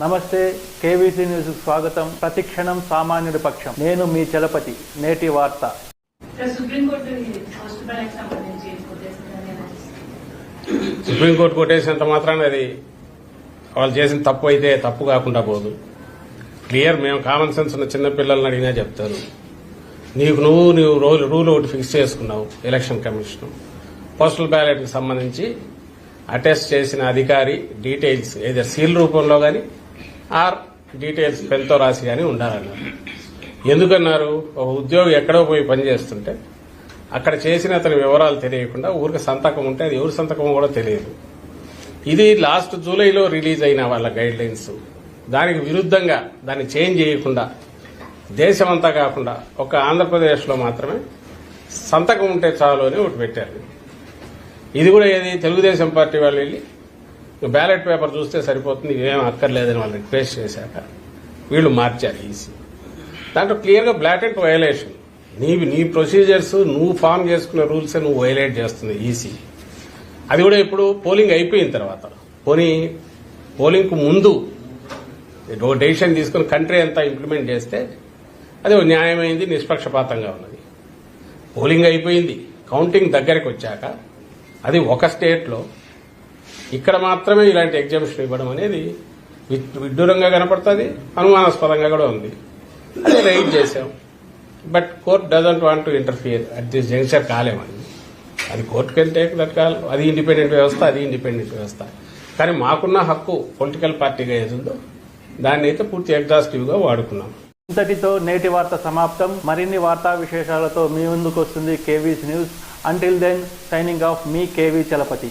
నమస్తే KVC news స్వాగతం. ప్రతిక్షణం సామాన్యుడి పక్షం. నేను మీ చలపతి నేటి వార్త. సుప్రీంకోర్టు కొట్టేసినంత మాత్రాన అది వాళ్ళు చేసిన తప్పు అయితే తప్పు కాకుండా పోదు. క్లియర్ మేము కామన్ సెన్స్ ఉన్న చిన్న పిల్లల్ని అడిగినా చెప్తారు. నీకు నువ్వు నువ్వు రూల్ రూల్ ఒకటి ఫిక్స్ చేసుకున్నావు ఎలక్షన్ కమిషన్. పోస్టల్ బ్యాలెట్కి సంబంధించి అటెస్ట్ చేసిన అధికారి డీటెయిల్స్ ఏదో సీల్ రూపంలో కానీ ఆర్ డీటెయిల్స్ పెన్తో రాసి కానీ ఉండాలన్నారు ఎందుకన్నారు? ఒక ఉద్యోగి ఎక్కడో పోయి పనిచేస్తుంటే అక్కడ చేసిన అతని వివరాలు తెలియకుండా ఊరికి సంతకం ఉంటే అది ఎవరి సంతకం కూడా తెలియదు. ఇది లాస్ట్ జూలైలో రిలీజ్ అయిన వాళ్ళ గైడ్ లైన్స్ దానికి విరుద్ధంగా దాన్ని చేంజ్ చేయకుండా దేశమంతా కాకుండా ఒక ఆంధ్రప్రదేశ్లో మాత్రమే సంతకం ఉంటే చాలు అని ఒకటి పెట్టారు. ఇది కూడా ఏది? తెలుగుదేశం పార్టీ వాళ్ళు వెళ్ళి బ్యాలెట్ పేపర్ చూస్తే సరిపోతుంది ఇవేం అక్కర్లేదని వాళ్ళు రిక్వెస్ట్ చేశాక వీళ్ళు మార్చారు ఈసీ. దాంట్లో క్లియర్గా బ్లాటెంట్ వయలేషన్ నీవి నీ ప్రొసీజర్స్ నువ్వు ఫామ్ చేసుకున్న రూల్స్ నువ్వు వైలేట్ చేస్తుంది ఈసీ. అది కూడా ఇప్పుడు పోలింగ్ అయిపోయిన తర్వాత. పోనీ పోలింగ్కు ముందు ఓ డెసిషన్ తీసుకుని కంట్రీ అంతా ఇంప్లిమెంట్ చేస్తే అది న్యాయమైంది నిష్పక్షపాతంగా ఉన్నది. పోలింగ్ అయిపోయింది. కౌంటింగ్ దగ్గరికి వచ్చాక అది ఒక స్టేట్లో ఇక్కడ మాత్రమే ఇలాంటి ఎగ్జామ్షన్ ఇవ్వడం అనేది విడ్- విడ్డూరంగా కనపడుతుంది అనుమానాస్పదంగా కూడా ఉంది. అదే రైట్ చేసాం but court doesn't want to interfere at this junction కాలేమని అది. కోర్టుకి వెళ్తే దట్ కాల్ అది ఇండిపెండెంట్ వ్యవస్థ అది ఇండిపెండెంట్ వ్యవస్థ. కానీ మాకున్న హక్కు పొలిటికల్ పార్టీగా ఏది దాన్ని అయితే పూర్తి ఎగ్జాస్టివ్గా వాడుకున్నాం. ఇంతటితో నేటి వార్త సమాప్తం. మరిన్ని వార్తా విశేషాలతో మీ ముందుకు వస్తుంది KV's news. Until then signing off మీ కేవీ చలపతి.